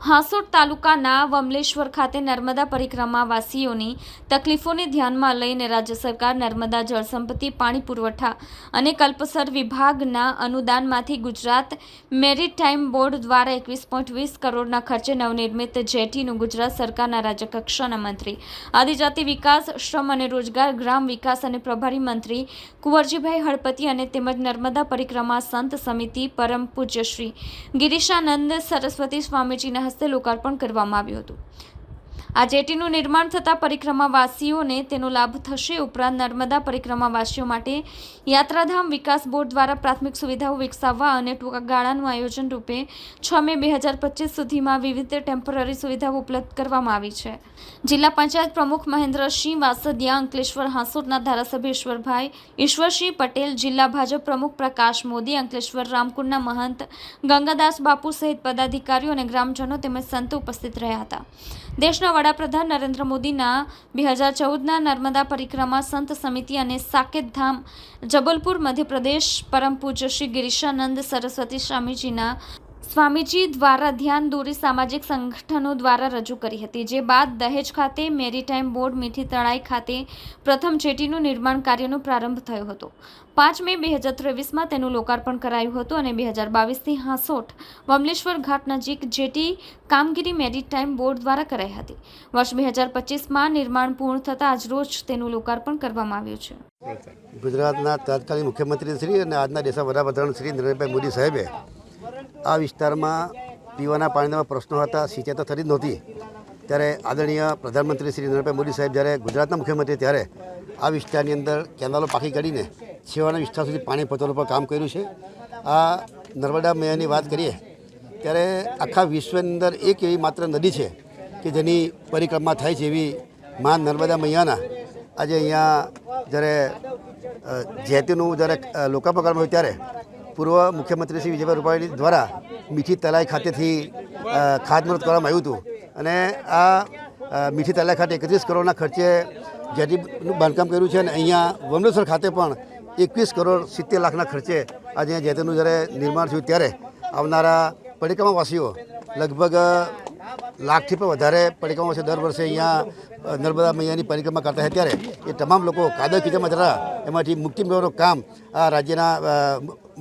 હાંસોટ તાલુકાના વમલેશ્વર ખાતે નર્મદા પરિક્રમા વાસીઓની તકલીફોને ધ્યાનમાં લઈને રાજ્ય સરકાર નર્મદા જળસંપત્તિ પાણી પુરવઠા અને કલ્પસર વિભાગના અનુદાનમાંથી ગુજરાત મેરીટાઈમ બોર્ડ દ્વારા એકવીસ પોઈન્ટ વીસ કરોડના ખર્ચે નવનિર્મિત જેટીનું ગુજરાત સરકારના રાજ્યકક્ષાના મંત્રી, આદિજાતિ વિકાસ, શ્રમ અને રોજગાર, ગ્રામ વિકાસ અને પ્રભારી મંત્રી કુંવરજીભાઈ હળપતિ અને તેમજ નર્મદા પરિક્રમા સંત સમિતિ પરમ પૂજ્ય ગિરીશાનંદ સરસ્વતી સ્વામીજીના હસ્તે લોકાર્પણ કરવામાં આવ્યું હતું. આ જેટીનું નિર્માણ થતાં પરિક્રમાવાસીઓને તેનો લાભ થશે ઉપરાંત નર્મદા પરિક્રમાવાસીઓ માટે યાત્રાધામ વિકાસ બોર્ડ દ્વારા પ્રાથમિક સુવિધાઓ વિકસાવવા અને ટૂંકા ગાળાનું આયોજન રૂપે છ મે બે હજાર પચીસ સુધીમાં વિવિધ ટેમ્પરરી સુવિધાઓ ઉપલબ્ધ કરવામાં આવી છે. જિલ્લા પંચાયત પ્રમુખ મહેન્દ્રસિંહ વાસદિયા, અંકલેશ્વર હાંસોટના ધારાસભ્ય ઈશ્વરભાઈ, ઈશ્વરસિંહ પટેલ, જિલ્લા ભાજપ પ્રમુખ પ્રકાશ મોદી, અંકલેશ્વર રામકુંડના મહંત ગંગાદાસ બાપુ સહિત પદાધિકારીઓ અને ગ્રામજનો તેમજ સંતો ઉપસ્થિત રહ્યા હતા. દેશના વડાપ્રધાન નરેન્દ્ર મોદીના બે હજાર ચૌદના નર્મદા પરિક્રમા સંત સમિતિ અને સાકેત ધામ જબલપુર, મધ્યપ્રદેશ, પરમ પૂજ્ય શ્રી ગિરીશાનંદ સરસ્વતી સ્વામીજીના સ્વામીજી દ્વારા ધ્યાન દોરી સામાજિક સંગઠનો દ્વારા રજૂ કરી હતી, જે બાદ દહેજ ખાતે મેરીટાઈમ બોર્ડ, મીઠી તળાઈ ખાતે પ્રથમ જેટીનું નિર્માણ કાર્યનો પ્રારંભ થયો હતો. પાંચ મે બે હજાર ત્રેવીસમાં તેનું લોકાર્પણ કરાયું હતું અને બે હજાર બાવીસથી હાંસોટ, વમલેશ્વર ઘાટ નજીક જેટી કામગીરી મેરીટાઈમ બોર્ડ દ્વારા કરાઈ હતી. વર્ષ બે હજાર પચીસમાં નિર્માણ પૂર્ણ થતાં આજરોજ તેનું લોકાર્પણ કરવામાં આવ્યું છે. ગુજરાતના તત્કાલીન મુખ્યમંત્રી શ્રી અને આજના દેશના વડાપ્રધાન શ્રી નરેન્દ્રભાઈ મોદી સાહેબે આ વિસ્તારમાં પીવાના પાણીના પ્રશ્નો હતા સિંચાઈ તો થતી જ નહોતી. ત્યારે આદરણીય પ્રધાનમંત્રી શ્રી નરેન્દ્રભાઈ મોદી સાહેબ જ્યારે ગુજરાતના મુખ્યમંત્રી ત્યારે આ વિસ્તારની અંદર કેનાલો પાકી કાઢીને છેવાના વિસ્તાર સુધી પાણી પહોંચવાનું પર કામ કર્યું છે. આ નર્મદા મેયરની વાત કરીએ ત્યારે આખા વિશ્વની અંદર એક એવી માત્ર નદી છે કે જેની પરિક્રમા થાય છે એવી મા નર્મદા મૈયાના. આજે અહીંયા જ્યારે જેતીનું જ્યારે અ, હોય ત્યારે પૂર્વ મુખ્યમંત્રી શ્રી વિજયભાઈ રૂપાણી દ્વારા મીઠી તલાઈ ખાતેથી ખાતમુહૂર્ત કરવામાં આવ્યું હતું. અને આ મીઠી તલાઈ ખાતે એકત્રીસ કરોડના ખર્ચે જેટીનું બાંધકામ કર્યું છે અને અહીંયા વમલેશ્વર ખાતે પણ એકવીસ કરોડ સિત્તેર લાખના ખર્ચે આજે જેતીનું જ્યારે નિર્માણ થયું ત્યારે આવનારા પરિક્રમાવાસીઓ લગભગ લાખથી પણ વધારે પરિક્રમાવાસીઓ દર વર્ષે અહીંયા નર્મદા મૈયાની પરિક્રમા કરતા હોય ત્યારે એ તમામ લોકો કાદવ કીચડમાં જરા એમાંથી મુક્તિ મેળવવાનું કામ આ રાજ્યના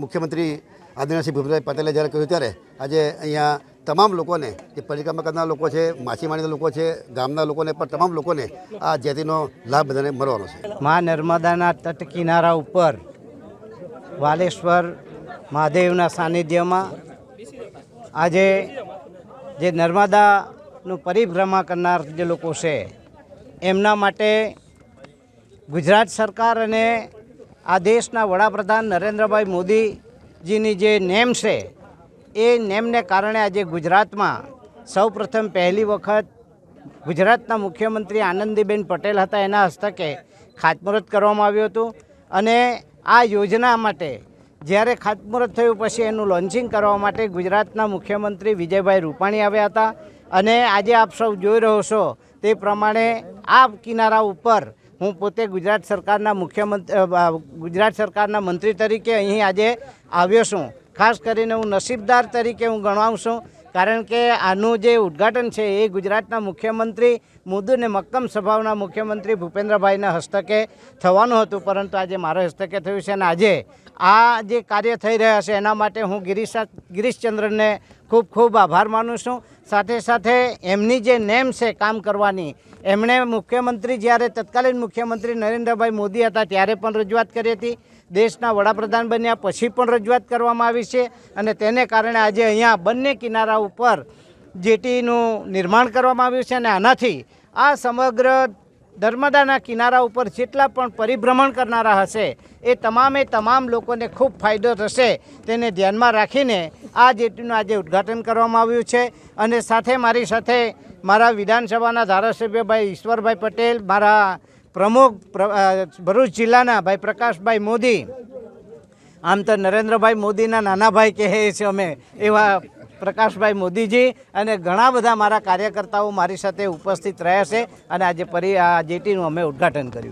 મુખ્યમંત્રી આદિવાસી ભૂપેન્દ્રભાઈ પટેલે જ્યારે કર્યું ત્યારે આજે અહીંયા તમામ લોકોને, જે પરિક્રમા કરનાર લોકો છે, માછીમારીના લોકો છે, ગામના લોકોને પણ તમામ લોકોને આ જેતીનો લાભ બધાને મળવાનો છે. મા નર્મદાના તટ કિનારા ઉપર વાલેશ્વર મહાદેવના સાનિધ્યમાં આજે જે નર્મદાનું પરિભ્રમા કરનાર જે લોકો છે, એમના માટે ગુજરાત સરકાર અને આ દેશના વડાપ્રધાન નરેન્દ્રભાઈ મોદીજીની જે નેમ છે, એ નેમને કારણે આજે ગુજરાતમાં સૌપ્રથમ પહેલી વખત ગુજરાતના મુખ્યમંત્રી આનંદીબેન પટેલ હતા એના હસ્તકે ખાતમુહૂર્ત કરવામાં આવ્યું હતું અને આ યોજના માટે જ્યારે ખાતમુહૂર્ત થયું પછી એનું લોન્ચિંગ કરવા માટે ગુજરાતના મુખ્યમંત્રી વિજયભાઈ રૂપાણી આવ્યા હતા. અને આજે આપ સૌ જોઈ રહ્યો છો તે પ્રમાણે આ કિનારા ઉપર હું પોતે ગુજરાત સરકારના મુખ્યમંત્રી ગુજરાત સરકારના મંત્રી તરીકે અહીં આજે આવ્યો છું. ખાસ કરીને હું નસીબદાર તરીકે હું ગણાવું છું. કારણ કે આનું જે ઉદ્ઘાટન છે એ ગુજરાતના મુખ્યમંત્રી મૃદુ અને મક્કમ સ્વભાવના મુખ્યમંત્રી ભૂપેન્દ્રભાઈના હસ્તકે થવાનું હતું. પરંતુ આજે મારા હસ્તકે થયું છે અને આજે આ જે કાર્ય થઈ રહ્યા છે એના માટે હું ગિરીશ ગિરીશચંદ્રને ખૂબ ખૂબ આભાર માનું છું. સાથે સાથે એમની જે નેમ છે કામ કરવાની, એમણે મુખ્યમંત્રી જ્યારે તત્કાલીન મુખ્યમંત્રી નરેન્દ્રભાઈ મોદી હતા ત્યારે પણ રજૂઆત કરી હતી. દેશના વડાપ્રધાન બન્યા પછી પણ રજૂઆત કરવામાં આવી છે અને તેને કારણે આજે અહીંયા બંને કિનારા ઉપર જેટીનું નિર્માણ કરવામાં આવ્યું છે અને આનાથી આ સમગ્ર નર્મદાના કિનારા ઉપર જેટલા પણ પરિભ્રમણ કરનારા હશે, એ તમામે તમામ લોકોને ખૂબ ફાયદો થશે. તેને ધ્યાનમાં રાખીને આ જેટીનું આજે ઉદ્ઘાટન કરવામાં આવ્યું છે. અને સાથે મારી સાથે મારા વિધાનસભાના ધારાસભ્ય ભાઈ ઈશ્વરભાઈ પટેલ, મારા પ્રમુખ ભરૂચ જિલ્લાના ભાઈ પ્રકાશભાઈ મોદી, આમ તો નરેન્દ્રભાઈ મોદીના નાના ભાઈ કહે છે અમે, એવા પ્રકાશભાઈ મોદીજી અને ઘણા બધા મારા કાર્યકર્તાઓ મારી સાથે ઉપસ્થિત રહ્યા છે અને આજે પરી આ જેટીનું અમે ઉદ્ઘાટન કર્યું.